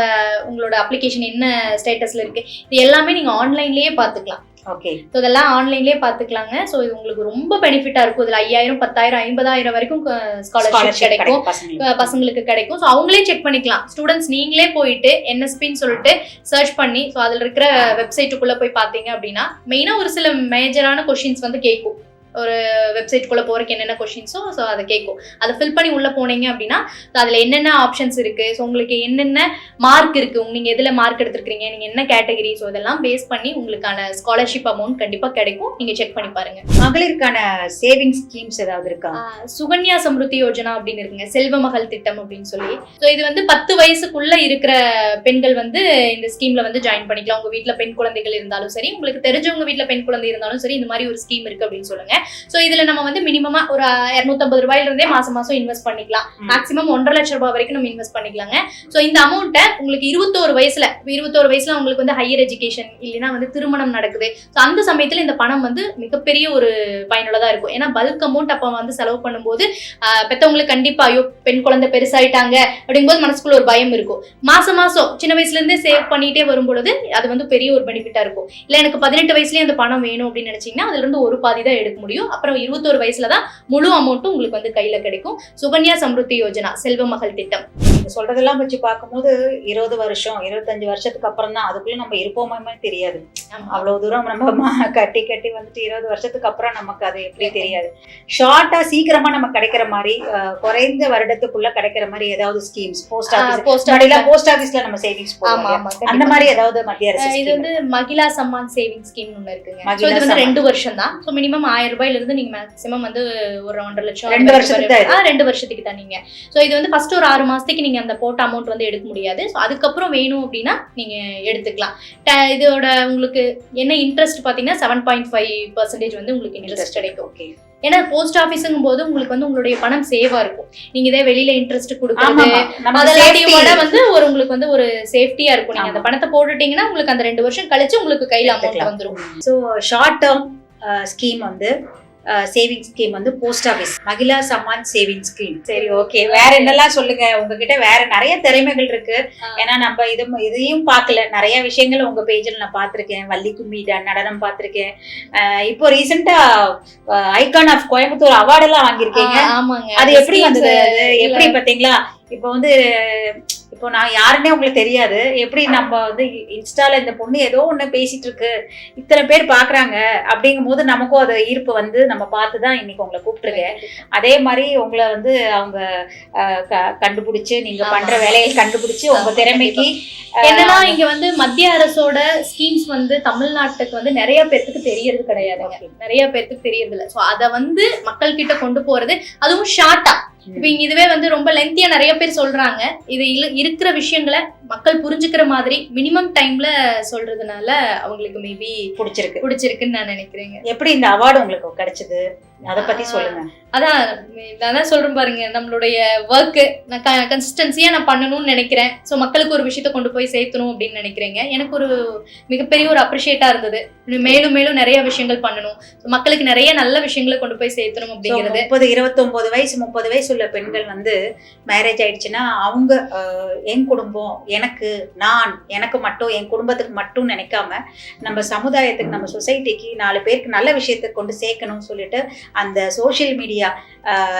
Speaker 1: உங்களோட அப்ளிகேஷன் என்ன ஸ்டேட்டஸ்ல இருக்கு? இது எல்லாமே நீங்க ஆன்லைன்லயே பார்த்துக்கலாம்.
Speaker 2: ஓகே
Speaker 1: ஸோ இதெல்லாம் ஆன்லைன்லயே பார்த்துக்கலாங்க. ஸோ இது உங்களுக்கு ரொம்ப பெனிஃபிட்டா இருக்கும். இதுல ஐயாயிரம் பத்தாயிரம் ஐம்பதாயிரம் வரைக்கும் ஸ்காலர்ஷிப் கிடைக்கும்.
Speaker 2: பசங்களுக்கு.
Speaker 1: கிடைக்கும். ஸோ அவங்களே செக் பண்ணிக்கலாம். ஸ்டூடெண்ட்ஸ் நீங்களே போயிட்டு என்எஸ்பின்னு சொல்லிட்டு சர்ச் பண்ணி ஸோ அதில் இருக்கிற வெப்சைட்டுக்குள்ளே போய் பார்த்தீங்க அப்படின்னா மெயினாக ஒரு சில மேஜரான கொஷின்ஸ் வந்து கேட்கும். ஒரு வெப்சைட்டுக்குள்ளே போகிறதுக்கு என்னென்ன கொஷின்ஸோ ஸோ அதை கேட்கும். அதை ஃபில் பண்ணி உள்ளே போனீங்க அப்படின்னா அதில் என்னென்ன ஆப்ஷன்ஸ் இருக்குது ஸோ உங்களுக்கு என்னென்ன மார்க் இருக்குது நீங்கள் எதில் மார்க் எடுத்திருக்கீங்க நீங்கள் என்ன கேட்டகரி ஸோ இதெல்லாம் பேஸ் பண்ணி உங்களுக்கான ஸ்காலர்ஷிப் அமௌண்ட் கண்டிப்பாக கிடைக்கும். நீங்கள் செக் பண்ணி பாருங்கள்
Speaker 2: மகளிருக்கான சேவிங் ஸ்கீம்ஸ் ஏதாவது இருக்கா?
Speaker 1: சுகன்யா சம்ருத்தி யோஜனா அப்படின்னு இருக்குங்க. செல்வ மகள் திட்டம் அப்படின்னு சொல்லி. ஸோ இது வந்து பத்து வயசுக்குள்ள இருக்கிற பெண்கள் வந்து இந்த ஸ்கீம்ல வந்து ஜாயின் பண்ணிக்கலாம். உங்க வீட்ல பெண் குழந்தைகள் இருந்தாலும் சரி உங்களுக்கு தெரிஞ்சவங்க வீட்ல பெண் குழந்தை இருந்தாலும் சரி இந்த மாதிரி ஒரு ஸ்கீம் இருக்கு அப்படின்னு ஸோ இதுல நம்ம வந்து மினிமமா ஒரு இரநூத்தம்பது ரூபாயில இருந்தே மாசம் மாசம் இன்வெஸ்ட் பண்ணிக்கலாம். மேக்ஸிமம் ஒன்றரை லட்சம் ரூபாய் வரைக்கும் நம்ம இன்வெஸ்ட் பண்ணிக்கலாங்க. ஸோ இந்த அமௌண்ட்டை உங்களுக்கு இருபத்தோரு வயசுல இருபத்தோரு வயசுல உங்களுக்கு வந்து ஹையர் எஜுகேஷன் இல்லைன்னா வந்து திருமணம் நடக்குது. ஸோ அந்த சமயத்துல இந்த பணம் வந்து மிகப்பெரிய ஒரு பயனுள்ளதா இருக்கும். ஏன்னா பல்க் அமௌண்ட் அப்ப வந்து செலவு பண்ணும்போது ஆஹ் பெத்தவங்களுக்கு கண்டிப்பா ஐயோ பெண் குழந்தை பெருசாயிட்டாங்க. அப்படிங்கும்போது மனசுக்குள்ள ஒரு பயம் இருக்கும். மாசம் மாசம் சின்ன வயசுல இருந்தே சேவ் பண்ணிட்டே வரும் பொழுது அது வந்து பெரிய ஒரு பெனிஃபிட்டா இருக்கும். இல்ல எனக்கு பதினெட்டு வயசுலயே அந்த பணம் வேணும் அப்படின்னு நினைச்சீங்கன்னா அதுல இருந்து ஒரு பாதி தான் எடுக்க முடியும். அப்புறம் இருபத்தோரு வயசுல தான் முழு அமௌண்ட்டும் உங்களுக்கு வந்து கையில கிடைக்கும். சுகன்யா சம்ருத்தி யோஜனா செல்வ மகள் திட்டம்.
Speaker 2: நீங்க சொல்றதெல்லாம் வச்சு பார்க்கும்போது இருபது வருஷம் இருபத்தஞ்சு வருஷத்துக்கு அப்புறம் தான் அதுக்குள்ள நம்ம இருப்போமே தெரியாது. அவ்வளவு தூரம் நம்ம கட்டி கட்டி வந்துட்டு இருபது வருஷத்துக்கு அப்புறம் நமக்கு அது எப்படி தெரியாது. ஷார்ட்டா சீக்கிரமா நம்ம கிடைக்கிற மாதிரி குறைந்த வருடத்துக்குள்ள கிடைக்கிற மாதிரி ஏதாவது ஸ்கீம்ஸ் போஸ்ட் ஆபீஸ்
Speaker 1: போஸ்ட்
Speaker 2: ஆபீஸ்ல நம்ம சேவிங்ஸ் அந்த. மாதிரி ஏதாவது மத்திய அரசு
Speaker 1: இது வந்து மகிழா சம்மான் சேவிங் ஸ்கீம் ஒன்று இருக்குங்க. இது வந்து. ரெண்டு வருஷம் தான் ஸோ மினிமம் ஆயிரம் ரூபாயில இருந்து நீங்க மேக்ஸிமம் வந்து ஒரு ஒன்றரை லட்சம்
Speaker 2: ரெண்டு வருஷத்துக்கு
Speaker 1: ரெண்டு வருஷத்துக்கு தான் நீங்க. ஸோ இது வந்து ஃபர்ஸ்ட் ஒரு ஆறு மாசத்துக்கு நீங்க அந்த போட்ட அமௌண்ட் வந்து எடுக்க முடியாது. ஸோ அதுக்கப்புறம் வேணும் அப்படின்னா நீங்க எடுத்துக்கலாம். இதோட உங்களுக்கு என்ன இன்ட்ரெஸ்ட் பாத்தீங்கன்னா செவன் பாயிண்ட் ஃபைவ் பர்சன்டேஜ் வந்து உங்களுக்கு இன்ட்ரெஸ்ட் கிடைக்கும்.
Speaker 3: ஓகே
Speaker 1: ஏன்னா போஸ்ட் ஆஃபீஸுங்கும் போது உங்களுக்கு வந்து உங்களுடைய பணம் சேவா இருக்கும். நீங்க இதே வெளியில இன்ட்ரெஸ்ட் கொடுக்குறது
Speaker 3: safety.
Speaker 1: வந்து ஒரு உங்களுக்கு வந்து ஒரு சேஃப்டியா இருக்கும். நீங்க. அந்த பணத்தை போட்டுட்டீங்கன்னா உங்களுக்கு அந்த ரெண்டு வருஷம் கழிச்சு உங்களுக்கு கையில அமௌண்ட். வந்துரும்.
Speaker 2: ஸோ ஷார்ட் டேர்ம் ஸ்கீம் வந்து சேவிங் ஸ்கீம் வந்து post office Mahila Samman saving scheme சரி ஓகே வேற என்னெல்லாம் சொல்லுங்க? உங்ககிட்ட வேற நிறைய திறமைகள் இருக்கு. ஏன்னா நம்ம இது இதையும் பார்க்கல. நிறைய விஷயங்கள் உங்க பேஜில் நான் பார்த்திருக்கேன். வள்ளி கும்மி நடனம் பார்த்திருக்கேன். இப்போ ரீசெண்டா ஐகான் ஆஃப் கோயம்புத்தூர் அவார்டு எல்லாம் வாங்கியிருக்கீங்க.
Speaker 1: ஆமாங்க.
Speaker 2: அது எப்படி வந்தது. எப்படி பாத்தீங்களா? இப்போ வந்து இப்போ நான் யாருன்னே உங்களுக்கு தெரியாது. எப்படி நம்ம வந்து இன்ஸ்டால இந்த பொண்ணு ஏதோ ஒண்ணு பேசிட்டு இருக்கு. இத்தனை பேர் பாக்குறாங்க. அப்படிங்கும் போது நமக்கும் அது ஈர்ப்பு வந்து நம்ம பார்த்து தான் இன்னைக்கு உங்களை கூப்பிட்டுருக்கேன் அதே மாதிரி உங்களை வந்து அவங்க கண்டுபிடிச்சு நீங்க. பண்ற வேலையை கண்டுபிடிச்சு உங்க திறமைக்கு
Speaker 1: என்னன்னா இங்க வந்து மத்திய அரசோட ஸ்கீம்ஸ் வந்து தமிழ்நாட்டுக்கு வந்து நிறைய பேர்த்துக்கு தெரியறது கிடையாதுங்க. நிறைய பேர்த்துக்கு தெரியறது இல்ல சோ அத வந்து மக்கள் கிட்ட கொண்டு போறது அதுவும் ஷார்ட்டா இப்போ இதுவே வந்து ரொம்ப லென்த்தியா நிறைய பேர் சொல்றாங்க. இது இருக்கிற விஷயங்களை மக்கள் புரிஞ்சுக்கிற மாதிரி மினிமம் டைம்ல சொல்றதுனால அவங்களுக்கு மேபி
Speaker 2: பிடிச்சிருக்கு.
Speaker 1: பிடிச்சிருக்குன்னு நான் நினைக்கிறேங்க.
Speaker 2: எப்படி இந்த அவார்டு உங்களுக்கு கிடைச்சது? அதை பத்தி சொல்லுங்க.
Speaker 1: அதான் நான் சொல்றேன் பாருங்க நம்மளுடைய ஒர்க்கு நான் கன்சிஸ்டன்சியா நான் பண்ணணும்னு நினைக்கிறேன். ஸோ மக்களுக்கு ஒரு விஷயத்த கொண்டு போய் சேர்த்தணும் அப்படின்னு நினைக்கிறேங்க. எனக்கு ஒரு மிகப்பெரிய ஒரு அப்ரிஷியேட்டா இருந்தது. மேலும் மேலும் நிறைய விஷயங்கள் பண்ணணும். மக்களுக்கு நிறைய நல்ல விஷயங்களை கொண்டு போய் சேர்த்தணும் அப்படிங்கிறது.
Speaker 2: முப்பது இருபத்தொன்பது வயசு முப்பது வயசு உள்ள பெண்கள் வந்து மேரேஜ் ஆயிடுச்சுன்னா அவங்க என் குடும்பம் எனக்கு நான் எனக்கு மட்டும் என் குடும்பத்துக்கு மட்டும் நினைக்காம நம்ம சமுதாயத்துக்கு நம்ம சொசைட்டிக்கு நாலு பேருக்கு நல்ல விஷயத்தை கொண்டு சேர்க்கணும்னு சொல்லிட்டு அந்த சோஷியல் மீடியா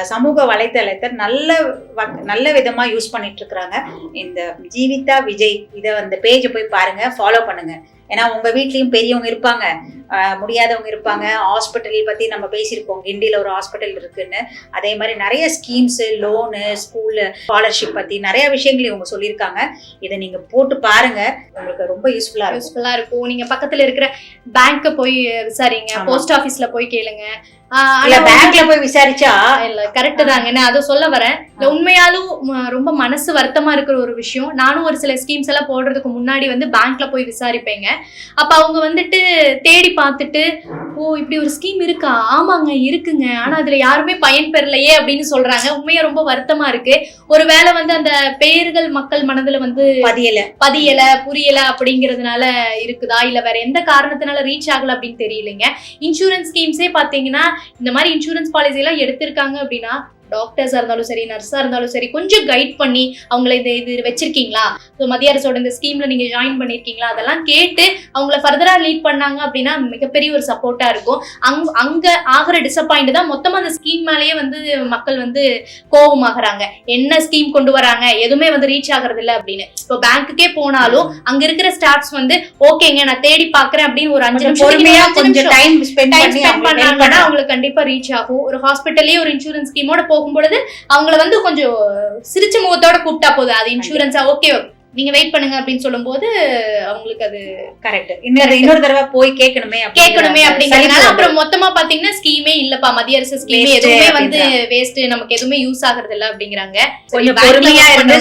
Speaker 2: சமூக வலைத்தளத்தை நல்ல வ- நல்ல விதமாக யூஸ் பண்ணிட்டு இருக்கிறாங்க. இந்த ஜீவிதா விஜய் இதை அந்த பேஜை போய் பாருங்க ஃபாலோ பண்ணுங்க. ஏன்னா உங்க வீட்லயும் பெரியவங்க இருப்பாங்க. முடியாதவங்க இருப்பாங்க. ஹாஸ்பிட்டல் பத்தி நம்ம பேசியிருப்போம். கிண்டியில ஒரு ஹாஸ்பிட்டல் இருக்குன்னு. அதே மாதிரி நிறைய ஸ்கீம்ஸ் லோனு ஸ்கூல்ல ஸ்காலர்ஷிப் பத்தி நிறைய விஷயங்கள் இவங்க சொல்லியிருக்காங்க. இதை நீங்க போட்டு பாருங்க. உங்களுக்கு ரொம்ப யூஸ்ஃபுல்லா இருக்கும்.
Speaker 1: யூஸ்ஃபுல்லா இருக்கும். நீங்க பக்கத்துல இருக்கிற பேங்க்க போய் விசாரிங்க. போஸ்ட் ஆபீஸ்ல போய் கேளுங்க.
Speaker 2: இல்ல பேங்க்ல போய் விசாரிச்சா
Speaker 1: இல்ல கரெக்ட் தாங்க. நான் அதை சொல்ல வரேன். இல்ல உண்மையாலும் ரொம்ப மனசு வருத்தமா இருக்கிற ஒரு விஷயம். நானும் ஒரு சில ஸ்கீம்ஸ் எல்லாம் போடுறதுக்கு முன்னாடி வந்து பேங்க்ல போய் விசாரிப்பேங்க. அப்ப அவங்க வந்துட்டு தேடி பார்த்துட்டு ஓ இப்படி ஒரு ஸ்கீம் இருக்கா? ஆமாங்க இருக்குங்க. ஆனா அதுல யாருமே பயன் பெறலையே அப்படின்னு சொல்றாங்க. உண்மையா ரொம்ப வருத்தமா இருக்கு. ஒருவேளை வந்து அந்த பெயர்கள் மக்கள் மனதுல வந்து
Speaker 2: பதியல.
Speaker 1: பதியல புரியல அப்படிங்கிறதுனால இருக்குதா? இல்ல வேற எந்த காரணத்தினால ரீச் ஆகல அப்படின்னு தெரியலைங்க. இன்சூரன்ஸ் ஸ்கீம்ஸே பாத்தீங்கன்னா இந்த மாதிரி இன்சூரன்ஸ் பாலிசி எல்லாம் எடுத்திருக்காங்க அப்படின்னா டாக்டர்ஸா இருந்தாலும் சரி நர்ஸா இருந்தாலும் சரி கொஞ்சம் கைட் பண்ணி அவங்கள இது இது வச்சிருக்கீங்களா? ஸோ மத்திய அரசோட இந்த ஸ்கீம்ல நீங்க ஜாயின் பண்ணிருக்கீங்களா? அதெல்லாம் கேட்டு அவங்கள ஃபர்தரா லீட் பண்ணாங்க அப்படின்னா மிகப்பெரிய ஒரு சப்போர்ட்டா இருக்கும். அங் அங்க ஆகிற டிசப்பாயிண்ட் தான் மொத்தமா அந்த ஸ்கீம் மேலேயே வந்து மக்கள் வந்து கோபமாகறாங்க என்ன ஸ்கீம் கொண்டு வராங்க? எதுவுமே வந்து ரீச் ஆகுறது இல்ல அப்படின்னு. இப்போ பேங்க்குக்கே போனாலும் அங்க இருக்கிற ஸ்டாஃப்ஸ் வந்து ஓகேங்க நான் தேடி பாக்குறேன் அப்படின்னு ஒரு அஞ்சு நிமிஷம்
Speaker 2: பொறுமையா கொஞ்சம் டைம் ஸ்பெண்ட் பண்ணி அவங்களுக்கு
Speaker 1: கண்டிப்பா ரீச் ஆகும். ஒரு ஹாஸ்பிட்டல்லயே ஒரு இன்சூரன்ஸ் ஸ்கீமோட போகும்பொழுது அவங்கள வந்து கொஞ்சம் சிரிச்ச முகத்தோட கூப்பிட்டா போதும். அது இன்சூரன்ஸா ஓகே நீங்க வெயிட் பண்ணுங்க அப்படின்னு சொல்லும்போது அவங்களுக்கு அது
Speaker 2: கரெக்ட் இன்னொரு இன்னொரு தடவை போய் கேட்கணுமே
Speaker 1: கேட்கணுமே அப்படிங்கறதுனால அப்புறம் மொத்தமா பாத்தீங்கன்னா ஸ்கீமே இல்லப்பா. மத்திய அரசு ஸ்கீமே எதுவுமே வந்து. வேஸ்ட் நமக்கு எதுவுமே யூஸ் ஆகுறது இல்ல அப்படிங்கிறாங்க.
Speaker 2: கொஞ்சம் பொறுமையா இருந்து.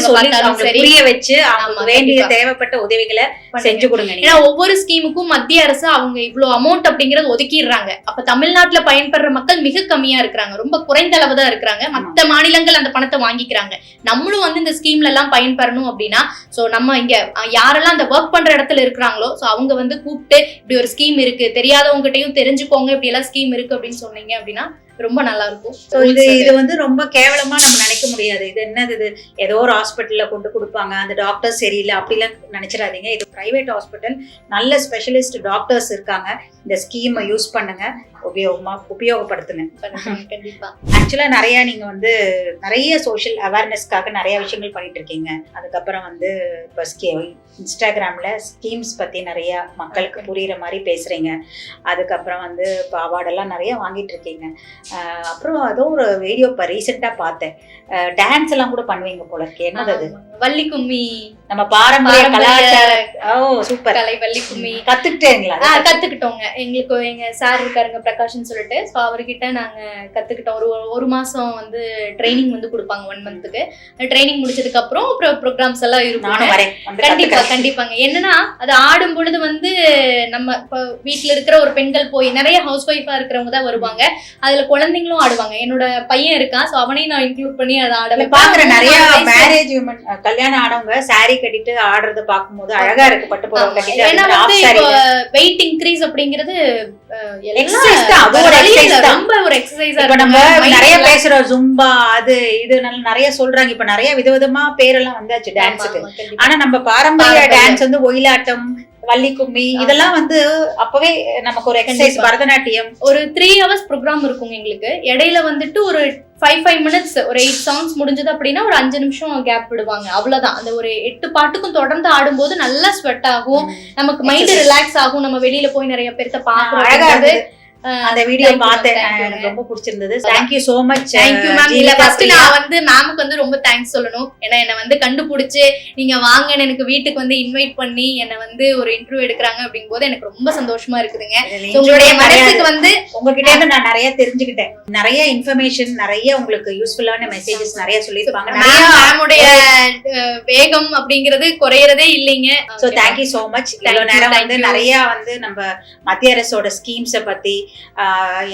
Speaker 2: புரிய வச்சு அவங்களுக்கு வேண்டிய. தேவைப்பட்ட உதவிகளை. செஞ்சு கொடுங்க
Speaker 1: ஏன்னா ஒவ்வொரு ஸ்கீமுக்கும் மத்திய அரசு அவங்க இவ்வளவு அமௌண்ட் அப்படிங்கறது ஒதுக்கிடுறாங்க. அப்ப தமிழ்நாட்டுல பயன்பெற மக்கள் மிக கம்மியா இருக்கிறாங்க. ரொம்ப குறைந்த அளவு தான் இருக்கிறாங்க. மத்த மாநிலங்கள் அந்த பணத்தை வாங்கிக்கிறாங்க. நம்மளும் வந்து இந்த ஸ்கீம்ல எல்லாம் பயன்பெறணும் அப்படின்னா சோ நம்ம இங்க யாரெல்லாம் அந்த ஒர்க் பண்ற இடத்துல இருக்கிறாங்களோ சோ அவங்க வந்து கூப்பிட்டு இப்படி ஒரு ஸ்கீம் இருக்கு. தெரியாதவங்ககிட்டயும் தெரிஞ்சுக்கோங்க. இப்படி எல்லாம் ஸ்கீம் இருக்கு. அப்படின்னு சொன்னீங்க அப்படின்னா ரொம்ப நல்லா இருக்கும்.
Speaker 2: So, இது இது வந்து ரொம்ப கேவலமா நம்ம நினைக்க முடியாது. இது என்னது இது? ஏதோ ஒரு ஹாஸ்பிட்டல்ல கொண்டு கொடுப்பாங்க. அந்த டாக்டர் சரியில்லை. அப்படிலாம் நினைச்சிடாதீங்க. இது பிரைவேட் ஹாஸ்பிட்டல் நல்ல ஸ்பெஷலிஸ்ட் டாக்டர்ஸ் இருக்காங்க. இந்த ஸ்கீமை யூஸ் பண்ணுங்க. உபயோகமா உபயோகப்படுத்துங்க.
Speaker 1: பண்ணுங்க, கண்டிப்பா.
Speaker 2: ஆக்சுவலா நிறைய நீங்க வந்து நிறைய சோஷியல் அவேர்னஸ்க்காக நிறைய விஷயங்கள் பண்ணிட்டு இருக்கீங்க அதுக்கப்புறம் வந்து இப்போ ஸ்கீ இன்ஸ்டாகிராம்ல ஸ்கீம்ஸ் பத்தி நிறைய மக்களுக்கு புரியுற மாதிரி பேசுறீங்க. அதுக்கப்புறம் வந்து இப்போ அவார்டெல்லாம் நிறைய வாங்கிட்டு இருக்கீங்க அப்புறம் அதோ ஒரு வீடியோ இப்போ ரீசெண்டாக பார்த்தேன். டான்ஸ் எல்லாம் கூட பண்ணுவீங்க போல இருக்கு. என்னது அது.
Speaker 1: வள்ளி கும்மி
Speaker 2: நம்ம பாரம்பரிய கலாச்சார சூப்பர்
Speaker 1: கலை வள்ளி கும்மி
Speaker 2: கத்துக்கிட்டேங்களா
Speaker 1: கத்துக்கிட்டோங்க. எங்களுக்கு எங்க சார் இருக்காருங்க பிரகாஷ்னு சொல்லிட்டு. ஸோ அவர்கிட்ட நாங்க கத்துக்கிட்டோம். ஒரு ஒரு மாசம் வந்து ட்ரைனிங் வந்து கொடுப்பாங்க ஒன் மந்த்துக்கு ட்ரைனிங் முடிச்சதுக்கு அப்புறம் அப்புறம் ப்ரோக்ராம்ஸ் எல்லாம் இருக்கும். கண்டிப்பா. கண்டிப்பாங்க. என்னன்னா அது ஆடும் பொழுது வந்து நம்ம இப்போ வீட்ல இருக்கிற ஒரு பெண்கள் போய் நிறைய ஹவுஸ் ஒய்ஃபா இருக்கிறவங்க தான் வருவாங்க. அதுல குழந்தைங்களும் ஆடுவாங்க. என்னோட பையன் இருக்கான். ஸோ அவனையும் நான் இன்க்ளூட் பண்ணி அதை ஆட
Speaker 2: அதுல
Speaker 1: வைப்பேன்.
Speaker 2: பாக்குற நிறைய மேரேஜ் கல்யாணம் ஆனவங்க saree கட்டிட்டு ஆடுறத பாக்கும்போது அழகா இருக்கு பட்டு புடவை. கட்டிட்டு
Speaker 1: வெயிட் இன்க்ரீஸ் அப்படிங்கிறது. ரொம்ப ஒரு எக்ஸசைஸா
Speaker 2: இப்ப நம்ம நிறைய பேசுறோம் ஜும்பா அது இது நிறைய சொல்றாங்க. இப்ப நிறைய விதவிதமா பேரெல்லாம் வந்தாச்சு டான்ஸுக்கு ஆனா நம்ம பாரம்பரிய. டான்ஸ் வந்து ஒயிலாட்டம் வள்ளி கும்மி இதெல்லாம் வந்து அப்பவே நமக்கு ஒரு எக்ஸசைஸ். பரதநாட்டியம்.
Speaker 1: ஒரு த்ரீ ஹவர்ஸ் ப்ரோக்ராம் இருக்குங்க எங்களுக்கு. இடையில வந்துட்டு ஒரு ஃபைவ் ஃபைவ் மினிட்ஸ் ஒரு எயிட் சாங்ஸ் முடிஞ்சது அப்படின்னா ஒரு அஞ்சு நிமிஷம் கேப் விடுவாங்க. அவ்வளவுதான். அந்த ஒரு எட்டு பாட்டுக்கும் தொடர்ந்து ஆடும்போது நல்லா ஸ்வெட் ஆகும். நமக்கு மைண்ட். ரிலாக்ஸ் ஆகும். நம்ம வெளியில போய் நிறைய பேர்த்த
Speaker 2: இருந்தது. அந்த வீடியோ பார்த்தேன். எனக்கு ரொம்ப பிடிச்சிருந்தது. Thank you so much
Speaker 1: thank you ma'am இல்ல ஃபர்ஸ்ட் நான் வந்து மேமுக்கு வந்து ரொம்ப தேங்க்ஸ் சொல்லணும். ஏன்னா என்ன வந்து கண்டுபிடிச்சு நீங்க வாங்கன்னு எனக்கு வீட்டுக்கு வந்து இன்வைட் பண்ணி என்ன வந்து ஒரு இன்டர்வியூ எடுக்கிறாங்க அப்படிங்கும்போது எனக்கு ரொம்ப சந்தோஷமா இருக்குதுங்க. உங்களுடைய மனசுக்கு வந்து
Speaker 2: உங்ககிட்ட இருந்து நான் நிறைய தெரிஞ்சுக்கிட்டேன். நிறைய இன்ஃபர்மேஷன் நிறைய உங்களுக்கு யூஸ்ஃபுல்லான மெசேஜஸ் நிறைய சொல்லியிருப்பாங்க.
Speaker 1: மேமுடைய வேகம் அப்படிங்கிறது குறையறதே இல்லைங்க.
Speaker 2: So thank you so much
Speaker 1: Thank
Speaker 2: இவ்வளோ
Speaker 1: you,
Speaker 2: நேரம் வந்து. நிறைய வந்து நம்ம மத்திய அரசோட ஸ்கீம்ஸை பத்தி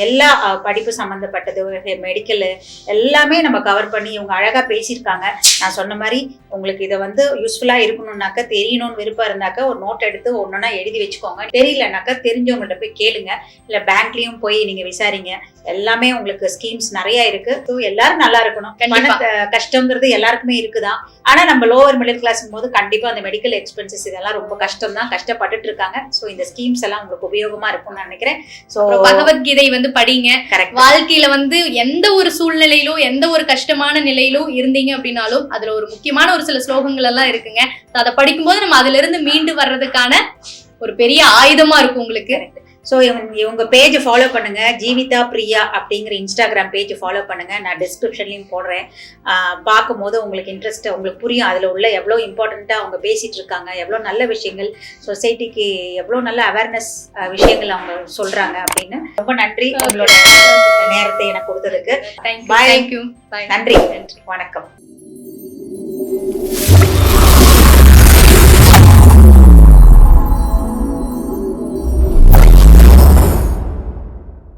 Speaker 2: எல்லா படிப்பு சம்மந்தப்பட்டது மெடிக்கல் எல்லாமே நம்ம கவர் பண்ணி இவங்க அழகா பேசியிருக்காங்க. நான் சொன்ன மாதிரி உங்களுக்கு இதை வந்து யூஸ்ஃபுல்லா இருக்கணும்னாக்கா தெரியணும்னு விருப்பம் இருந்தாக்கா ஒரு நோட் எடுத்து ஒன்னொன்னா எழுதி வச்சுக்கோங்க. தெரியலனாக்கா தெரிஞ்சவங்கள்ட்ட போய் கேளுங்க. இல்ல பேங்க்லயும் போய் நீங்க விசாரிங்க. எல்லாமே உங்களுக்கு ஸ்கீம்ஸ் நிறைய இருக்கு. ஸோ எல்லாரும் நல்லா இருக்கணும். கஷ்டங்கிறது எல்லாருக்குமே இருக்குதான். ஆனா நம்ம லோவர் மிடில் கிளாஸ் போது கண்டிப்பா அந்த மெடிக்கல் எக்ஸ்பென்சஸ் இதெல்லாம் ரொம்ப கஷ்டம் தான் கஷ்டப்பட்டுட்டு இருக்காங்க. ஸோ இந்த ஸ்கீம்ஸ் எல்லாம் உங்களுக்கு உபயோகமா இருக்கும்னு நான் நினைக்கிறேன். ஸோ
Speaker 1: பகவத்கீதை வந்து படிங்க.
Speaker 2: கரெக்ட்
Speaker 1: வாழ்க்கையில வந்து எந்த ஒரு சூழ்நிலையிலும் எந்த ஒரு கஷ்டமான நிலையிலும் இருந்தீங்க அப்படின்னாலும் அதுல ஒரு முக்கியமான ஒரு சில ஸ்லோகங்கள் எல்லாம் இருக்குங்க. அதை படிக்கும்போது நம்ம அதுல இருந்து மீண்டு வர்றதுக்கான ஒரு பெரிய ஆயுதமா இருக்கும் உங்களுக்கு.
Speaker 2: ஸோ இவங்க பேஜ் ஃபாலோ பண்ணுங்க. ஜீவிதா பிரியா அப்படிங்கிற இன்ஸ்டாகிராம் பேஜ் ஃபாலோ பண்ணுங்க. நான் டிஸ்கிரிப்ஷன்லையும் போடுறேன். ஆஹ் பார்க்கும்போது உங்களுக்கு இன்ட்ரெஸ்ட் உங்களுக்கு புரியும். அதில் உள்ள எவ்வளோ இம்பார்ட்டண்ட்டாக அவங்க பேசிட்டு இருக்காங்க. எவ்வளோ நல்ல விஷயங்கள் சொசைட்டிக்கு எவ்வளோ நல்ல அவேர்னஸ் விஷயங்கள் அவங்க சொல்றாங்க அப்படின்னு. ரொம்ப நன்றி. உங்களோட நேரத்தை எனக்கு கொடுத்ததுக்கு. Bye.
Speaker 1: தேங்க்யூ பாய்
Speaker 2: நன்றி. வணக்கம்.